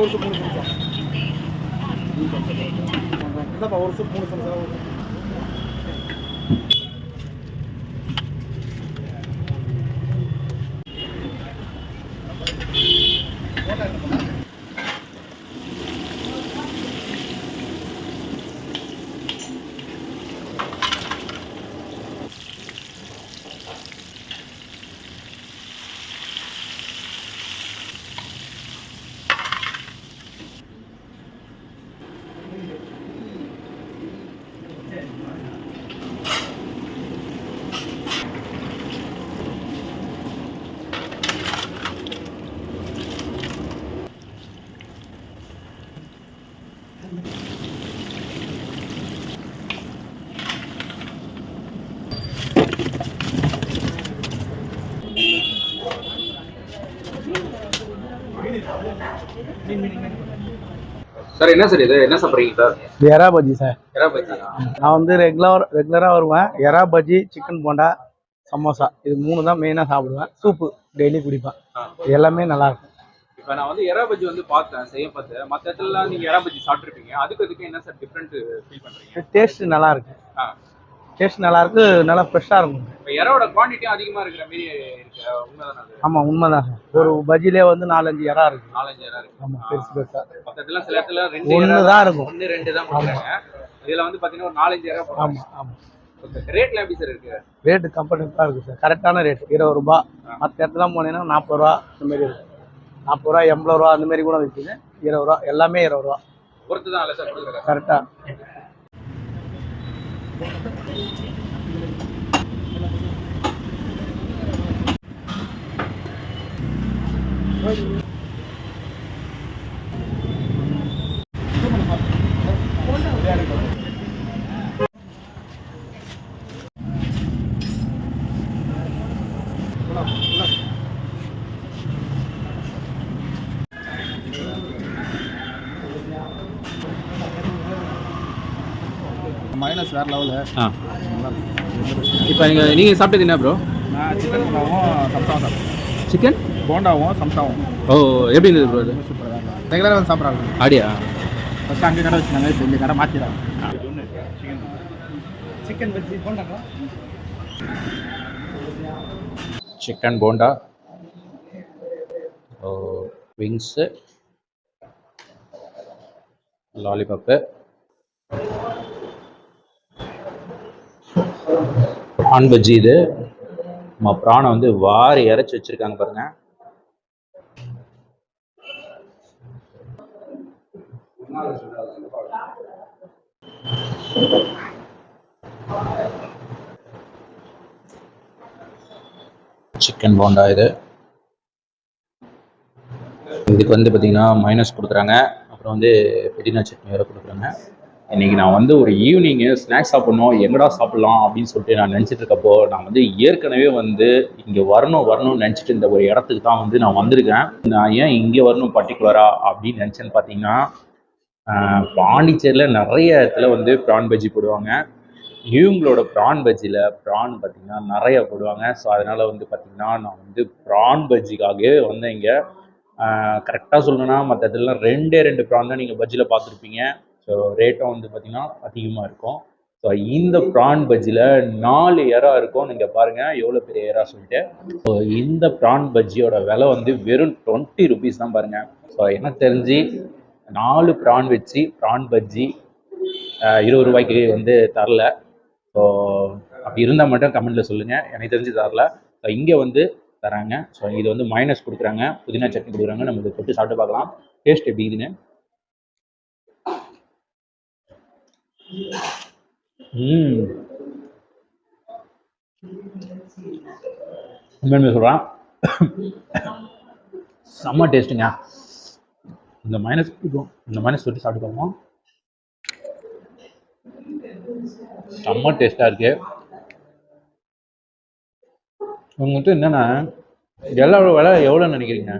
ஒரு சூப் மூணு சமோசா இந்தாப்பா ஒரு சூப் மூணு சமோசா சார் என்ன சார் இது? என்ன சாப்பிட்றீங்க சார்? எறா பஜ்ஜி சார். எறா பஜ்ஜி நான் வந்து ரெகுலர் ரெகுலராக வருவேன். எறா பஜ்ஜி சிக்கன் போண்டா சமோசா. இது மூணு தான் மெயினாக சாப்பிடுவேன். சூப்பு டெய்லி குடிப்பேன். எல்லாமே நல்லா இருக்கும். இப்போ நான் வந்து எறா பஜ்ஜி வந்து பார்த்தேன் செய்ய பார்த்தேன். மற்ற இடத்துலலாம் நீங்கள் எறா பஜ்ஜி சாப்பிட்ருப்பீங்க அதுக்கு அதுக்கு என்ன சார் டிஃப்ரெண்ட் ஃபீல் பண்ணுறீங்க டேஸ்ட் நல்லா இருக்கு. ஆ. டேஸ்ட் நல்லா இருக்கு நல்லா ஃப்ரெஷ்ஷாக இருக்கும். இப்போ எறாவோட குவான்டிட்டியும் அதிகமாக இருக்கிற மாரி இருக்கு உண்மைதானே அது? ஆமாம் உண்மைதான். ஒரு பஜ்ஜிலே வந்து நாலஞ்சு எறா இருக்கு. நாலஞ்சு எறா இருக்கு. ஆமாம் பெருசு பெருசாக மற்ற இடத்துல சில இடத்துல ரெண்டு ஒன்று தான் இருக்கும். ஒன்று ரெண்டு தான் கொடுக்குறாங்க இதில் வந்து பார்த்தீங்கன்னா ஒரு நாலஞ்சு போடுறாங்க. ஆமாம் ஆமாம் ரேட்ல எப்படி சார் இருக்கு? ரேட்டு கம்ஃபர்டபுளாக இருக்குது சார் கரெக்டான ரேட் இருபது ரூபா. மற்ற இடத்துல போனீங்கன்னா நாற்பது ரூபா இந்த மாதிரி இருக்கும் நாற்பது ரூபா எண்பது ரூபா அந்த மாதிரி கூட விற்குது இருபது ரூபா எல்லாமே இருபது ரூபா. ஒருத்து தான் இல்லை சார் கொடுக்குறாங்க கரெக்டாக மைனஸ் வேறு லெவலு ஆ. இப்போ நீங்கள் நீங்கள் சாப்பிட்டது என்ன ப்ரோ நான் சிக்கன் போண்டாவும் சம்சாவும் சாப்பிட்டேன். சிக்கன் போண்டாவும் சம்சாவும் ஓ எப்படி இருந்தது ப்ரோ அது? சூப்பராக ரெகுலராக வந்து சாப்பிட்றாங்க. ஆடியா ஃபஸ்ட்டு அங்கே கடை வச்சுருந்தாங்க இப்போ இந்த கடை மாற்றிடுறாங்க chicken bajji போண்டாங்களா chicken bonda. Wings lollipop prawn இது நம்ம பிராணை வந்து வாரி இறைச்சி வச்சிருக்காங்க பாருங்க. சிக்கன் போண்டா இது. இதுக்கு வந்து பார்த்தீங்கன்னா மைனஸ் கொடுக்குறாங்க. அப்புறம் வந்து புதினா சட்னி வேறு கொடுக்குறாங்க. இன்னைக்கு நான் வந்து ஒரு ஈவினிங்கு ஸ்நாக்ஸ் சாப்பிட்ணும் எங்கடா சாப்பிட்லாம் அப்படின்னு சொல்லிட்டு நான் நினச்சிட்டு இருக்கப்போ நான் வந்து ஏற்கனவே வந்து இங்கே வரணும் வரணும்னு நினச்சிட்டு இந்த ஒரு இடத்துக்கு தான் வந்து நான் வந்திருக்கேன். நான் ஏன் இங்கே வரணும் பர்டிகுலராக அப்படின்னு நினச்சேன்னு பார்த்தீங்கன்னா பாண்டிச்சேரியில் நிறைய இடத்துல வந்து ப்ரான் பஜ்ஜி போடுவாங்க. இவங்களோட ப்ரான் பஜ்ஜியில் ப்ரான் பார்த்தீங்கன்னா நிறைய போடுவாங்க. ஸோ அதனால் வந்து பார்த்திங்கன்னா நான் வந்து ப்ரான் பஜ்ஜிக்காகவே வந்தேன் இங்கே. கரெக்டாக சொல்லணும்னா மற்ற இடத்துலலாம் ரெண்டே ரெண்டு ப்ரான் தான் நீங்கள் பஜ்ஜியில் பார்த்துருப்பீங்க. ஸோ ரேட்டும் வந்து பார்த்தீங்கன்னா அதிகமாக இருக்கும். ஸோ இந்த ப்ரான் பஜ்ஜியில் நாலு எறா இருக்கும். நீங்கள் பாருங்கள் எவ்வளோ பெரிய எறா சொல்லிட்டு. ஸோ இந்த ப்ரான் பஜ்ஜியோட விலை வந்து வெறும் டுவெண்ட்டி ருபீஸ் தான் பாருங்கள் ஸோ எனக்கு தெரிஞ்சு நாலு ப்ரான் வச்சு ப்ரான் பஜ்ஜி இருபது ரூபாய்க்கு வந்து தரல. ஸோ அப்படி இருந்தால் மட்டும் கமெண்ட்டில் சொல்லுங்கள் எனக்கு தெரிஞ்சு தரல. ஸோ இங்கே வந்து தராங்க. ஸோ இது வந்து மைனஸ் கொடுக்குறாங்க. புதினா சட்னி கொடுக்குறாங்க. நம்ம இதை போட்டு சாப்பிட்டு பார்க்கலாம். டேஸ்ட் எப்படி இருக்குன்னு உண்மையுமே சொல்கிறேன் செம்ம டேஸ்ட்டுங்க. இந்த மைனஸ் பிடிக்கும் இந்த மைனஸ் சொல்லி சாப்பிட்டு பார்ப்போம் செம்ம டேஸ்ட்டாக இருக்கு. உங்கள்கிட்ட என்னென்னா எல்லாரோட விலை எவ்வளோ நினைக்கிறீங்க?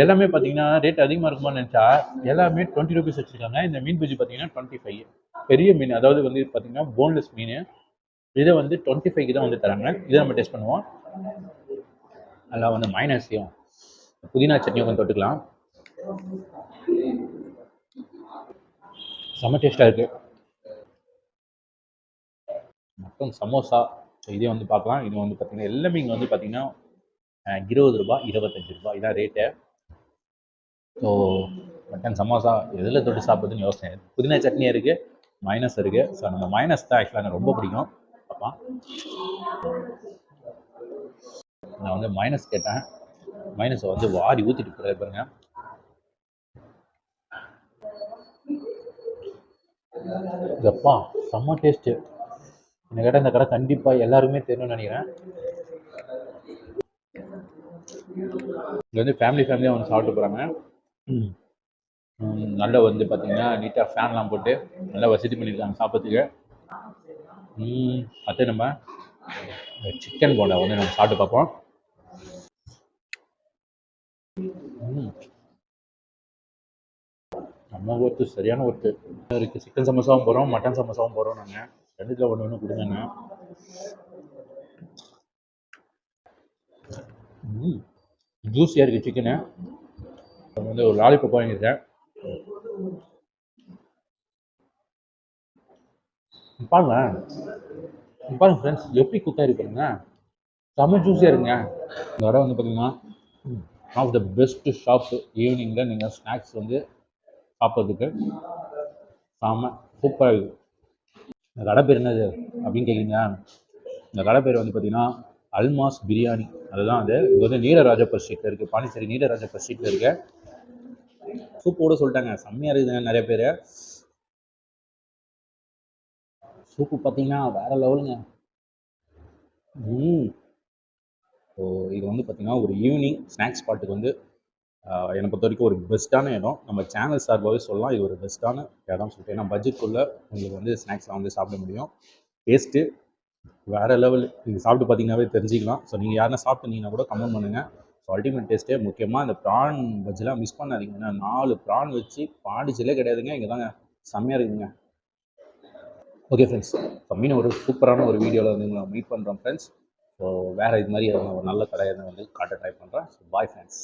எல்லாமே பார்த்தீங்கன்னா ரேட் அதிகமாக இருக்குமான்னு நினச்சா எல்லாமே டுவெண்ட்டி ருபீஸ் வச்சுருக்காங்க. இந்த மீன் பஜ்ஜி பார்த்தீங்கன்னா டுவெண்ட்டி ஃபைவ் பெரிய மீன் அதாவது வந்து பார்த்தீங்கன்னா போன்லெஸ் மீன். இதை வந்து டுவெண்ட்டி ஃபைவ்க்கு தான் வந்து தராங்க. இதை நம்ம டேஸ்ட் பண்ணுவோம். நல்லா வந்து மைனஸையும் புதினா சட்னியும் கொஞ்சம் தொட்டுக்கலாம். செம்ம டேஸ்ட்டாக இருக்குது மட்டன் சமோசா. ஸோ இதே வந்து பார்க்கலாம். இது வந்து பார்த்தீங்கன்னா எல்லாமே இங்கே வந்து பார்த்தீங்கன்னா இருபது ரூபாய் இருபத்தஞ்சி ரூபாய். இதான் ரேட்டு ஸோ மட்டன் சமோசா எதில் தொட்டு சாப்பிட்றதுன்னு யோசனை புதினா சட்னி இருக்குது மைனஸ் இருக்குது ஸோ நம்ம மைனஸ் தான் ஆக்சுவலாக எனக்கு ரொம்ப பிடிக்கும். அப்பா. நான் வந்து மைனஸ் கேட்டேன். மைனஸை வந்து வாரி ஊற்றிட்டு போகிற பாருங்க. எப்பா செம்ம டேஸ்ட்டு என்னை கேட்டால் இந்த கடை கண்டிப்பாக எல்லாருமே தெரியும்னு நினைக்கிறேன். இங்கே வந்து ஃபேமிலி ஃபேமிலியாக வந்து சாப்பிட்டு போகிறாங்க நல்ல வந்து பார்த்தீங்கன்னா நீட்டாக ஃபேன்லாம் போட்டு நல்லா வசதி பண்ணியிருக்காங்க சாப்பிட்றதுக்கு. ம், அடுத்து நம்ம சிக்கன் போண்டா வந்து நம்ம சாப்பிட்டு பார்ப்போம். நம்ம ஒருத்து சரியான ஒருத்து இருக்குது சிக்கன் சமோசாவும் போகிறோம் மட்டன் சமோசாவும் போகிறோம் நாங்கள் ரெண்டுத்தில் ஒன்று ஒன்று கொடுங்கண்ணா. ஜூஸியாக இருக்குது சிக்கனு வந்து ஒரு லாலிபப் வாங்கியிருக்கேன். பாருங்க. பாருங்க ஃப்ரெண்ட்ஸ் எப்படி குக் ஆகிருக்கு பாருங்க. செம்ம ஜூஸியாக இருங்க இந்த கடை வந்து பார்த்தீங்கன்னா ஆஃப் த பெஸ்ட் ஷாப்ஸ் ஈவினிங்கில் நீங்கள் ஸ்நாக்ஸ் வந்து சாப்பிட்றதுக்கு செம்ம சூப்பராக இருக்குது இந்த கடை பேர் என்னது அப்படின்னு கேட்குறீங்க இந்த கடை பேர் வந்து பார்த்தீங்கன்னா அல்மாஸ் பிரியாணி. அதுதான் அது. இது வந்து நீரராஜப்பர் ஸ்ட்ரீட்டில் இருக்குது பாண்டிச்சேரி நீரராஜப்பர் ஸ்ட்ரீட்டில் இருக்கு. சூப்போட சொல்லிட்டாங்க. செம்மையாக இருக்குதுங்க நிறைய பேர். சூப்பு பார்த்தீங்கன்னா வேற லெவலுங்க. ம். ஸோ இது வந்து பார்த்தீங்கன்னா ஒரு ஈவினிங் ஸ்நாக்ஸ் ஸ்பாட்டுக்கு வந்து என்னை பொறுத்த வரைக்கும் ஒரு பெஸ்ட்டான இடம். நம்ம சேனல் சார்பாகவே சொல்லலாம். இது ஒரு பெஸ்ட்டான இடம்னு சொல்லிட்டு. ஏன்னா பட்ஜெட்குள்ளே உங்களுக்கு வந்து ஸ்நாக்ஸ்லாம் வந்து சாப்பிட முடியும். டேஸ்ட்டு வேறு லெவல். நீங்கள் சாப்பிட்டு பார்த்தீங்கன்னாவே தெரிஞ்சிக்கலாம். ஸோ நீங்கள் யாருன்னா சாப்பிட்டுருந்தீங்கன்னா கூட கமெண்ட் பண்ணுங்கள் ஸோ அல்டிமேட் டேஸ்ட்டே முக்கியமாக அந்த ப்ரான் பஜ்ஜிலாம் மிஸ் பண்ணாதீங்க. ஏன்னா நாலு ப்ரான் வச்சு பாண்டிச்சிலே கிடையாதுங்க. இங்கே தாங்க செம்மையாக இருக்குதுங்க. ஓகே ஃப்ரெண்ட்ஸ் கம்மின்னு ஒரு சூப்பரான ஒரு வீடியோவில் வந்து உங்களை மீட் பண்ணுறோம் ஃப்ரெண்ட்ஸ் ஸோ வேறு இது மாதிரி ஒரு நல்ல கடையை வந்து காட்ட ட்ரை பண்ணுறேன் ஸோ பாய் ஃப்ரெண்ட்ஸ்